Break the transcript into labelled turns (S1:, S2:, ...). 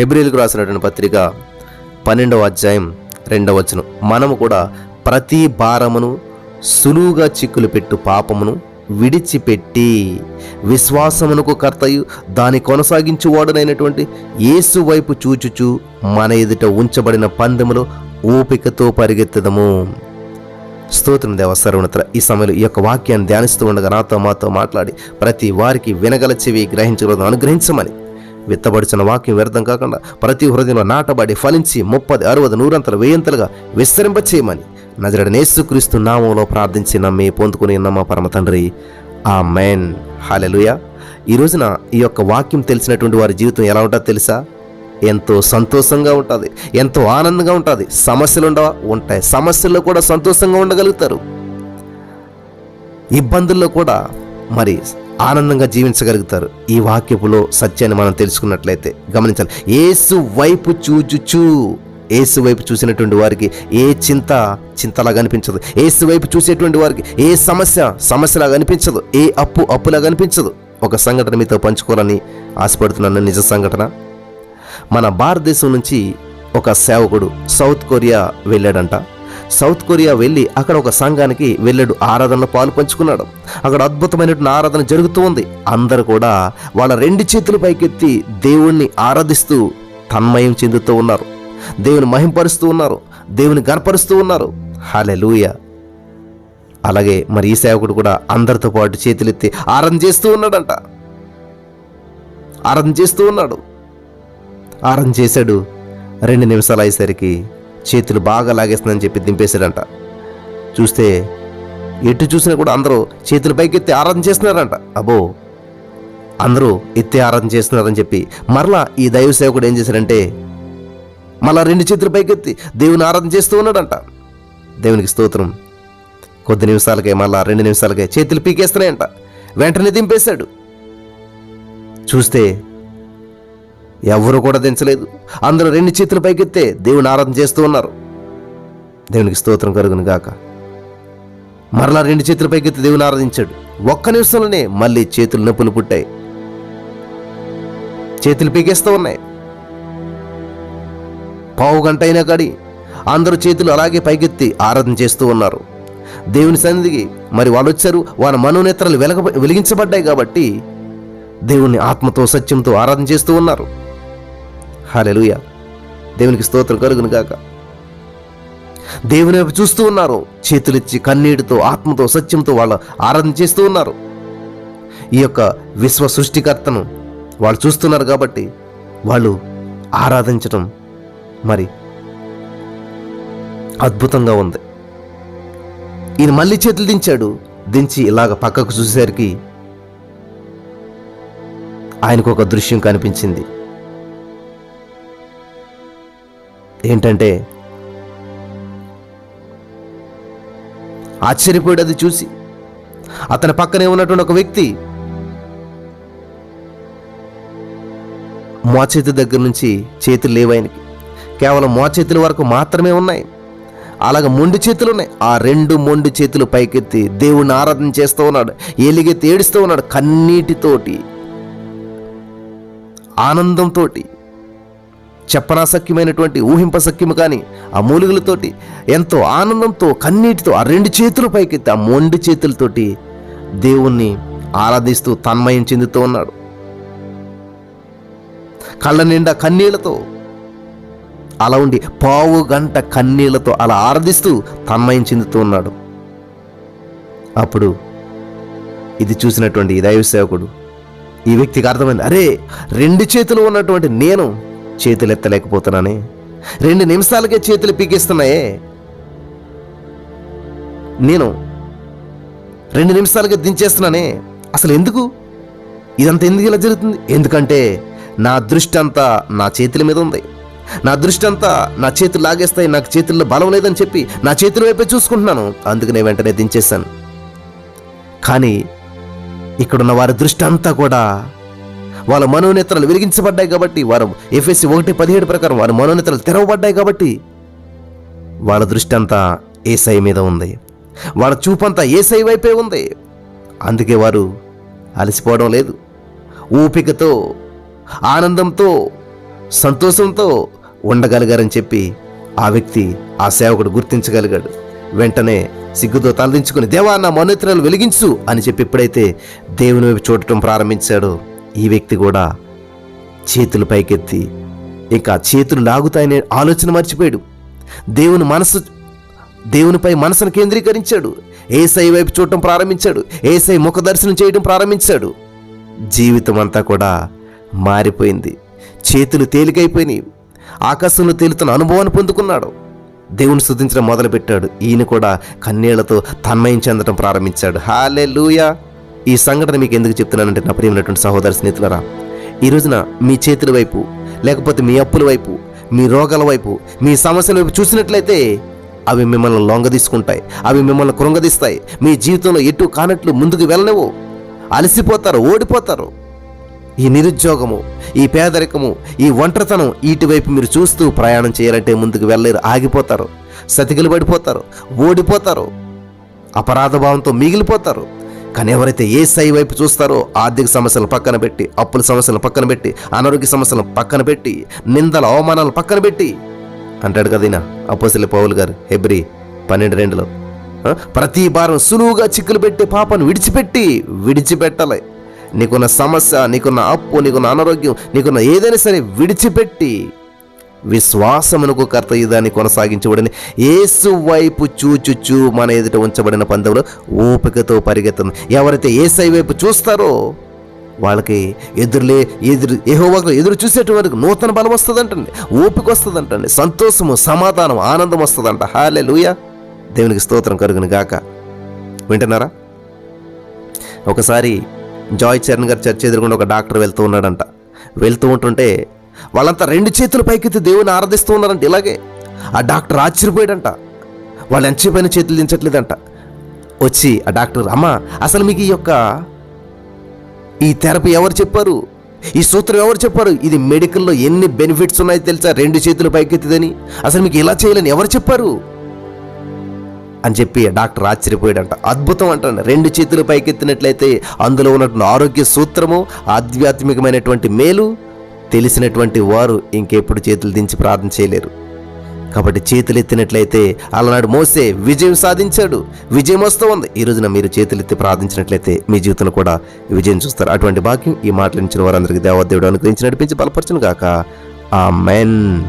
S1: హెబ్రిల్కు రాసినటువంటి పత్రిక పన్నెండవ అధ్యాయం రెండవ వచనం. మనము కూడా ప్రతి భారమును సులువుగా చిక్కులు పెట్టు పాపమును విడిచిపెట్టి విశ్వాసమునకు కర్తయు దాని కొనసాగించువాడనైనటువంటి యేసు వైపు చూచుచు మన ఎదుట ఉంచబడిన పందెములో ఓపికతో పరిగెత్తదము. స్తోత్రం దేవ సర్వనత్ర ఈ సమయంలో ఈ యొక్క వాక్యాన్ని ధ్యానిస్తూ ఉండగా నాతో మాతో మాట్లాడి ప్రతి వారికి వినగల చెవి గ్రహించగలదు అనుగ్రహించమని విత్తబడిచిన వాక్యం వ్యర్థం కాకుండా ప్రతి హృదయంలో నాటబడి ఫలించి ముప్పది అరవది నూరంతలు వేయంతలుగా విస్తరింపచేయమని నజరడ నేసుక్రీస్తు నామంలో ప్రార్థించి నమ్మి పొందుకుని నమ్మ పరమ తండ్రి. ఆ మెయిన్ హాలెలుయ ఈ రోజున ఈ యొక్క వాక్యం తెలిసినటువంటి వారి జీవితం ఎలా ఉంటుందో తెలుసా? ఎంతో సంతోషంగా ఉంటుంది ఎంతో ఆనందంగా ఉంటుంది. సమస్యలు ఉండవా? ఉంటాయి. సమస్యల్లో కూడా సంతోషంగా ఉండగలుగుతారు. ఇబ్బందుల్లో కూడా మరి ఆనందంగా జీవించగలుగుతారు. ఈ వాక్యపులో సత్యాన్ని మనం తెలుసుకున్నట్లయితే గమనించాలి. ఏసు వైపు చూచుచూ. ఏసు వైపు చూసినటువంటి వారికి ఏ చింత చింతలాగా అనిపించదు. ఏసు వైపు చూసేటువంటి వారికి ఏ సమస్య సమస్యలాగా అనిపించదు. ఏ అప్పు అప్పులాగా అనిపించదు. ఒక సంఘటన మీతో పంచుకోవాలని ఆశపడుతున్నాను. నిజ సంఘటన. మన భారతదేశం నుంచి ఒక సేవకుడు సౌత్ కొరియా వెళ్ళాడంట. సౌత్ కొరియా వెళ్ళి అక్కడ ఒక సంఘానికి వెళ్ళాడు. ఆరాధనలో పాలు పంచుకున్నాడు. అక్కడ అద్భుతమైనటువంటి ఆరాధన జరుగుతూ ఉంది. అందరూ కూడా వాళ్ళ రెండు చేతులు పైకెత్తి దేవుణ్ణి ఆరాధిస్తూ తన్మయం చెందుతూ ఉన్నారు. దేవుని మహింపరుస్తూ ఉన్నారు. దేవుని గర్పరుస్తూ ఉన్నారు. హాలెలూయ అలాగే మరి ఈ సేవకుడు కూడా అందరితో పాటు చేతులెత్తి ఆరాధన చేస్తూ ఉన్నాడంట. ఆరాధన చేస్తూ ఉన్నాడు. ఆరాధన చేశాడు. రెండు నిమిషాలు అయ్యేసరికి చేతులు బాగా లాగేస్తుందని చెప్పి దింపేశాడంట. చూస్తే ఎటు చూసినా కూడా అందరూ చేతులు పైకి ఎత్తి ఆరాధన చేస్తున్నారంట. అబ్బో అందరూ ఎత్తి ఆరాధన చేస్తున్నారని చెప్పి మరలా ఈ దైవ సేవకుడు ఏం చేశాడంటే మళ్ళా రెండు చేతులు పైకెత్తి దేవుని ఆరాధన చేస్తూ ఉన్నాడంట. దేవునికి స్తోత్రం. కొద్ది నిమిషాలకే మళ్ళా రెండు నిమిషాలకే చేతులు పీకేస్తున్నాయంట. వెంటనే దింపేశాడు. చూస్తే ఎవరు కూడా దించలేదు. అందరూ రెండు చేతులు పైకెత్తే దేవుని ఆరాధన చేస్తూ ఉన్నారు. దేవునికి స్తోత్రం కలుగును గాక. మరలా రెండు చేతుల పైకెత్తి దేవుని ఆరాధించాడు. ఒక్క నిమిషంలోనే మళ్ళీ చేతులు నొప్పులు పుట్టాయి. చేతులు పీకేస్తూ ఉన్నాయి. పావు గంట అయినా కాడి అందరూ చేతులు అలాగే పైకెత్తి ఆరాధన చేస్తూ ఉన్నారు. దేవుని సన్నిధికి మరి వాళ్ళు వచ్చారు. వాళ్ళ మనోనేత్రాలు వెలగ వెలిగించబడ్డాయి కాబట్టి దేవుని ఆత్మతో సత్యంతో ఆరాధన చేస్తూ ఉన్నారు. హాలెలుయ. దేవునికి స్తోత్రం కలుగును గాక. దేవుని వైపు చూస్తూ ఉన్నారు. చేతులిచ్చి కన్నీటితో ఆత్మతో సత్యంతో వాళ్ళు ఆరాధన చేస్తూ ఉన్నారు. ఈ యొక్క విశ్వ సృష్టికర్తను వాళ్ళు చూస్తున్నారు కాబట్టి వాళ్ళు ఆరాధించటం మరి అద్భుతంగా ఉంది. ఈయన మళ్ళీ చేతులు దించాడు. దించి ఇలాగ పక్కకు చూసేసరికి ఆయనకు ఒక దృశ్యం కనిపించింది. ఏంటంటే ఆశ్చర్యపోయాడు అది చూసి అతని పక్కనే ఉన్నటువంటి ఒక వ్యక్తి మోచేతి దగ్గర నుంచి చేతులు లేవాయనికి కేవలం మోచేతుల వరకు మాత్రమే ఉన్నాయి. అలాగ మొండు చేతులు ఉన్నాయి. ఆ రెండు మొండు చేతులు పైకెత్తి దేవుణ్ణి ఆరాధన చేస్తూ ఉన్నాడు. ఎలిగెత్తి ఏడుస్తూ ఉన్నాడు. కన్నీటితోటి ఆనందంతో చెప్పనాసక్యమైనటువంటి ఊహింపసక్యము కానీ ఆ మూలికలతోటి ఎంతో ఆనందంతో కన్నీటితో ఆ రెండు చేతులు పైకెత్తి ఆ మొండి చేతులతోటి దేవుణ్ణి ఆరాధిస్తూ తన్మయం చెందుతూ ఉన్నాడు. కళ్ళ నిండా కన్నీళ్ళతో అలా ఉండి పావు గంట కన్నీళ్ళతో అలా ఆరాధిస్తూ తన్మయం చెందుతూ ఉన్నాడు. అప్పుడు ఇది చూసినటువంటి దైవ సేవకుడు ఈ వ్యక్తికి అర్థమైంది అరే రెండు చేతులు ఉన్నటువంటి నేను చేతులు ఎత్తలేకపోతున్నానే రెండు నిమిషాలకే చేతులు పీకిస్తున్నాయే? నేను రెండు నిమిషాలకే దించేస్తున్నానే. అసలు ఎందుకు? ఇదంతా ఎందుకు ఇలా జరుగుతుంది? ఎందుకంటే నా దృష్టి అంతా నా చేతుల మీద ఉంది. నా దృష్టి అంతా నా చేతులు లాగేస్తాయి నాకు చేతుల్లో బలం లేదని చెప్పి నా చేతుల వైపే చూసుకుంటున్నాను. అందుకనే వెంటనే దించేశాను. కానీ ఇక్కడున్న వారి దృష్టి అంతా కూడా వాళ్ళ మనోనేత్రాలు వెలిగించబడ్డాయి కాబట్టి వారు ఎఫ్ఎస్సి ఒకటి పదిహేడు ప్రకారం వారి మనోనేత్రాలు తెరవబడ్డాయి కాబట్టి వాళ్ళ దృష్టి అంతా ఏసై మీద ఉంది. వాళ్ళ చూపంతా ఏసై వైపే ఉంది. అందుకే వారు అలసిపోవడం లేదు. ఊపికతో ఆనందంతో సంతోషంతో ఉండగలిగారని చెప్పి ఆ వ్యక్తి ఆ సేవకుడు గుర్తించగలిగాడు. వెంటనే సిగ్గుతో తలదించుకుని దేవా నా మనోత్రాలు వెలిగించు అని చెప్పి ఎప్పుడైతే దేవుని వైపు చూడటం ప్రారంభించాడో ఈ వ్యక్తి కూడా చేతులు పైకెత్తి ఇంకా చేతులు లాగుతాయనే ఆలోచన మర్చిపోయాడు. దేవుని మనసు దేవునిపై మనసును కేంద్రీకరించాడు. ఏసై వైపు చూడటం ప్రారంభించాడు. ఏసై ముఖ దర్శనం చేయడం ప్రారంభించాడు. జీవితం అంతా కూడా మారిపోయింది. చేతులు తేలికైపోయినాయి. ఆకాశంలో తేలుతున్న అనుభవాన్ని పొందుకున్నాడు. దేవుని స్థుతించడం మొదలుపెట్టాడు. ఈయన కూడా కన్నీళ్ళతో తన్మయం చెందడం ప్రారంభించాడు. హాలే లూయా ఈ సంఘటన మీకు ఎందుకు చెప్తున్నానంటే నా ప్రియమైనటువంటి సహోదర స్నేహితులరా ఈ రోజున మీ చేతుల వైపు లేకపోతే మీ అప్పుల వైపు మీ రోగాల వైపు మీ సమస్యల వైపు చూసినట్లయితే అవి మిమ్మల్ని లొంగ తీసుకుంటాయి అవి మిమ్మల్ని కృంగదీస్తాయి. మీ జీవితంలో ఎటు కానట్లు ముందుకు వెళ్ళలేవు అలసిపోతారు ఓడిపోతారు. ఈ నిరుద్యోగము ఈ పేదరికము ఈ ఒంటరితనం వీటివైపు మీరు చూస్తూ ప్రయాణం చేయాలంటే ముందుకు వెళ్ళలేరు ఆగిపోతారు. సతికిలు పడిపోతారు ఓడిపోతారు. అపరాధ భావంతో మిగిలిపోతారు. కానీ ఎవరైతే ఏ సై వైపు చూస్తారో ఆర్థిక సమస్యలను పక్కన పెట్టి అప్పుల సమస్యలను పక్కన పెట్టి అనారోగ్య సమస్యలను పక్కన పెట్టి నిందల అవమానాలను పక్కన పెట్టి అంటాడు కదీనా అపోసిల పౌలు గారు హెబ్రి పన్నెండు రెండులో. ప్రతి భారం సులువుగా చిక్కులు పెట్టే పాపను విడిచిపెట్టి విడిచిపెట్టాలి. నీకున్న సమస్య నీకున్న అప్పు నీకున్న అనారోగ్యం నీకున్న ఏదైనా సరే విడిచిపెట్టి విశ్వాసమునకు కర్త ఇదాన్ని కొనసాగించబడిన యేసు వైపు చూచుచూ మన ఎదుట ఉంచబడిన పందెంలో ఓపికతో పరిగెత్తుంది. ఎవరైతే ఏసై వైపు చూస్తారో వాళ్ళకి ఎదురులే ఎదురు ఏహోవాకు ఎదురు చూసేట వరకు నూతన బలం వస్తుందంటండి. ఓపిక వస్తుందంటండి. సంతోషము సమాధానం ఆనందం వస్తుందంట. హాలే లూయ దేవునికి స్తోత్రం కరుగును గాక. వింటున్నారా? ఒకసారి జాయ్ చరణ్ గారి చర్చ ఎదురుకుండా ఒక డాక్టర్ వెళ్తూ ఉన్నాడంట. వెళ్తూ ఉంటుంటే వాళ్ళంతా రెండు చేతులు పైకెత్తి దేవుని ఆరాధిస్తూ ఉన్నారంట. ఇలాగే ఆ డాక్టర్ ఆశ్చర్యపోయాడంట. వాళ్ళు ఎంతసేపైన చేతులు దించట్లేదంట. వచ్చి ఆ డాక్టర్ అమ్మ అసలు మీకు ఈ యొక్క ఈ థెరపీ ఎవరు చెప్పారు? ఈ సూత్రం ఎవరు చెప్పారు? ఇది మెడికల్లో ఎన్ని బెనిఫిట్స్ ఉన్నాయో తెలుసా? రెండు చేతులు పైకెత్తిదని. అసలు మీకు ఇలా చేయాలని ఎవరు చెప్పారు? అని చెప్పి డాక్టర్ ఆశ్చర్యపోయాడంట. అద్భుతం అంటాను. రెండు చేతులు పైకెత్తినట్లయితే అందులో ఉన్నటువంటి ఆరోగ్య సూత్రము ఆధ్యాత్మికమైనటువంటి మేలు తెలిసినటువంటి వారు ఇంకెప్పుడు చేతులు దించి ప్రార్థన చేయలేరు. కాబట్టి చేతులు ఎత్తినట్లయితే అలనాడు మోసే విజయం సాధించాడు. విజయం వస్తూ ఉంది ఈ రోజున మీరు చేతులు ఎత్తి ప్రార్థించినట్లయితే మీ జీవితంలో కూడా విజయం చూస్తారు. అటువంటి భాగ్యం ఈ మాటలు ఇచ్చిన వారందరికీ దేవదేవుడు అనుగ్రహించి నడిపించి బలపరచును గాక ఆ మెన్